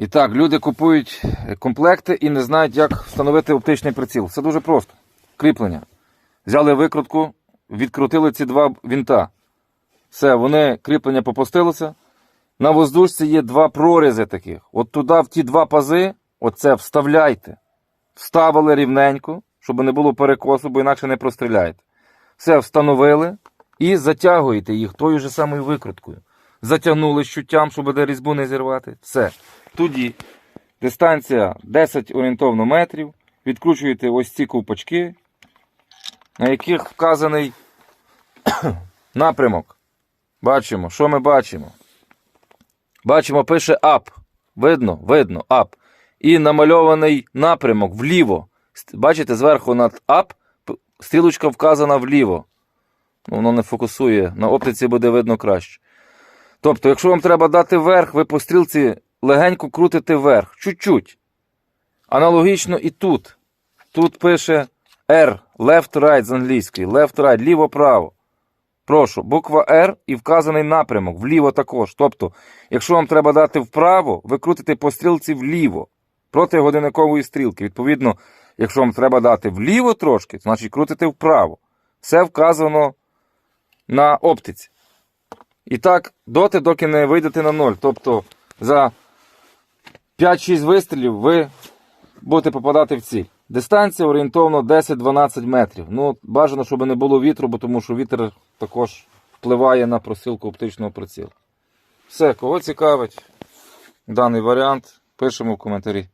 І так, люди купують комплекти і не знають, як встановити оптичний приціл. Все дуже просто. Кріплення. Взяли викрутку, відкрутили ці два вінта. Все, вони кріплення попустилося. На воздушці є два прорізи таких. От туди, в ті два пази, оце вставляйте. Вставили рівненько, щоб не було перекосу, бо інакше не простріляєте. Все встановили і затягуєте їх тою ж самою викруткою. Затягнули щуттям, щоб де різьбу не зірвати. Все. Тоді дистанція 10 орієнтовно метрів. Відкручуєте ось ці ковпачки, на яких вказаний напрямок. Бачимо, що ми бачимо? Бачимо, пише ап. Видно, видно, ап. І намальований напрямок вліво. Бачите, зверху над ап стрілочка вказана вліво. Ну, воно не фокусує, на оптиці буде видно краще. Тобто, якщо вам треба дати вверх, ви по стрілці легенько крутите вверх. Чуть-чуть. Аналогічно і тут. Тут пише R, left right з англійської, left right, ліво-право. Прошу, буква R і вказаний напрямок, вліво також. Тобто, якщо вам треба дати вправо, ви крутите по стрілці вліво проти годинникової стрілки. Відповідно, якщо вам треба дати вліво трошки, значить крутите вправо. Все вказано на оптиці. І так, доти, доки не вийдете на ноль. Тобто за 5-6 вистрілів ви будете попадати в ціль. Дистанція орієнтовно 10-12 метрів. Ну, бажано, щоб не було вітру, бо тому що вітер також впливає на просилку оптичного прицілу. Все, кого цікавить даний варіант, пишемо в коментарі.